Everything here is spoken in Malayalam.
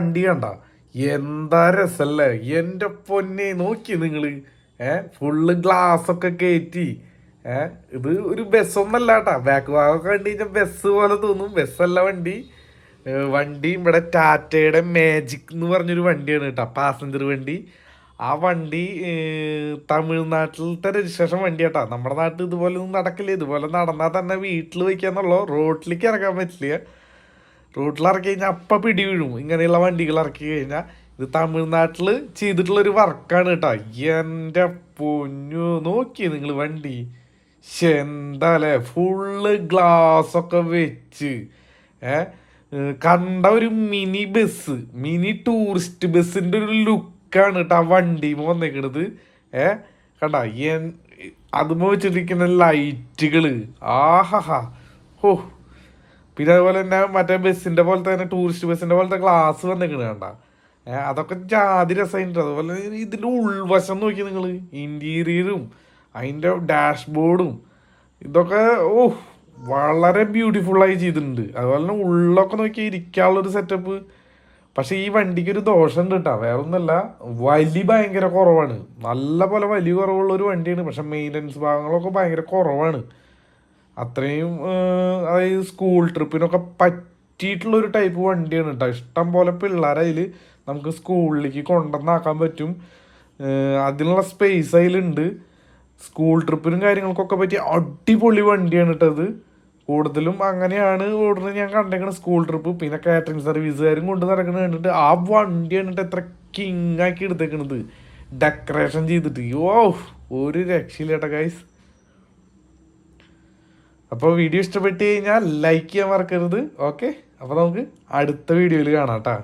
വണ്ടി കണ്ട. എന്താ രസല്ലേ? എന്റെ പൊന്നെ നോക്കി നിങ്ങൾ ഏ ഫുള്ള് ഒക്കെ കയറ്റി ഏ ഇത് ഒരു ബസ്സൊന്നല്ല കേട്ടാ. ബാക്ക് ഭാഗമൊക്കെ കണ്ടു കഴിഞ്ഞാൽ ബസ് പോലെ തോന്നും. ബസ്സല്ല വണ്ടി. വണ്ടി ഇവിടെ ടാറ്റയുടെ മാജിക് എന്ന് പറഞ്ഞൊരു വണ്ടിയാണ് കേട്ടോ പാസഞ്ചർ വണ്ടി. ആ വണ്ടി തമിഴ്നാട്ടിലത്തെ രജിസ്ട്രേഷൻ വണ്ടി കേട്ടോ. നമ്മുടെ നാട്ടിൽ ഇതുപോലെ ഒന്നും നടക്കില്ല. ഇതുപോലെ നടന്നാൽ തന്നെ വീട്ടിൽ വയ്ക്കാന്നുള്ളൂ? റോട്ടിലേക്ക് ഇറക്കാൻ പറ്റില്ല. റോട്ടിൽ ഇറക്കി കഴിഞ്ഞാൽ അപ്പം പിടി വീഴും. ഇങ്ങനെയുള്ള വണ്ടികൾ ഇറക്കി കഴിഞ്ഞാൽ ഇത് തമിഴ്നാട്ടിൽ ചെയ്തിട്ടുള്ളൊരു വർക്കാണ് കേട്ടോ. എന്റെ പൊന്നു നോക്കി നിങ്ങൾ വണ്ടി. എന്താ അല്ലേ ഫുള്ള് ഗ്ലാസ് ഒക്കെ വെച്ച്. ഏ? കണ്ട ഒരു മിനി ബസ്. മിനി ടൂറിസ്റ്റ് ബസ്സിന്റെ ഒരു ലുക്കാണ് കേട്ടോ ആ വണ്ടി വന്നേക്കണത്. ഏ? കണ്ട എൻ- അതുമ്പോ വെച്ചിരിക്കുന്ന ലൈറ്റുകൾ ആഹാ ഹോ. പിന്നെ അതുപോലെ തന്നെ മറ്റേ ബസ്സിന്റെ പോലത്തെ തന്നെ ടൂറിസ്റ്റ് ബസ്സിന്റെ പോലത്തെ ഗ്ലാസ് വന്നിരിക്കണ കണ്ട. അതൊക്കെ ജാതി രസമായിട്ട് അതുപോലെ ഇതിന്റെ ഉൾവശം നോക്കി നിങ്ങൾ ഇന്റീരിയറും അതിന്റെ ഡാഷ്ബോർഡും ഇതൊക്കെ ഓ വളരെ ബ്യൂട്ടിഫുൾ ആയി ചെയ്തിട്ടുണ്ട്. അതുപോലെ തന്നെ ഉള്ളൊക്കെ നോക്കി ഇരിക്കാനുള്ള ഒരു സെറ്റപ്പ് പക്ഷെ ഈ വണ്ടിക്ക് ഒരു ദോഷമുണ്ട് കേട്ടോ. വേറെ ഒന്നല്ല വലി ഭയങ്കര കുറവാണ്. നല്ല പോലെ വലിയ കുറവുള്ള ഒരു വണ്ടിയാണ്. പക്ഷെ മെയിന്റനൻസ് ഭാഗങ്ങളൊക്കെ ഭയങ്കര കുറവാണ്. അത്രയും അതായത് സ്കൂൾ ട്രിപ്പിനൊക്കെ പറ്റിയിട്ടുള്ള ഒരു ടൈപ്പ് വണ്ടിയാണ് കേട്ടോ ഇഷ്ടം പോലെ പിള്ളേരെ അതിൽ നമുക്ക് സ്കൂളിലേക്ക് കൊണ്ടുവന്നാക്കാൻ പറ്റും. അതിനുള്ള സ്പേസ് അതിലുണ്ട്. സ്കൂൾ ട്രിപ്പിനും കാര്യങ്ങൾക്കൊക്കെ പറ്റിയ അടിപൊളി വണ്ടിയാണ് കേട്ടോ അത് കൂടുതലും അങ്ങനെയാണ് ഓടുന്നത് ഞാൻ കണ്ടേക്കണ സ്കൂൾ ട്രിപ്പ് പിന്നെ കാറ്ററിംഗ് സർവീസുകാരും കൊണ്ട് നടക്കുന്നത് കണ്ടിട്ട് ആ വണ്ടിയാണ് കേട്ടോ എത്ര കിങ് ആക്കി എടുത്തേക്കണത്. ഡെക്കറേഷൻ ചെയ്തിട്ട്. ഓ ഒരു രക്ഷയില്ല കേട്ടോ ഗൈസ് അപ്പോൾ വീഡിയോ ഇഷ്ടപ്പെട്ട് കഴിഞ്ഞാൽ ലൈക്ക് ചെയ്യാൻ മറക്കരുത് ഓക്കെ അപ്പോൾ നമുക്ക് അടുത്ത വീഡിയോയിൽ കാണാം കേട്ടോ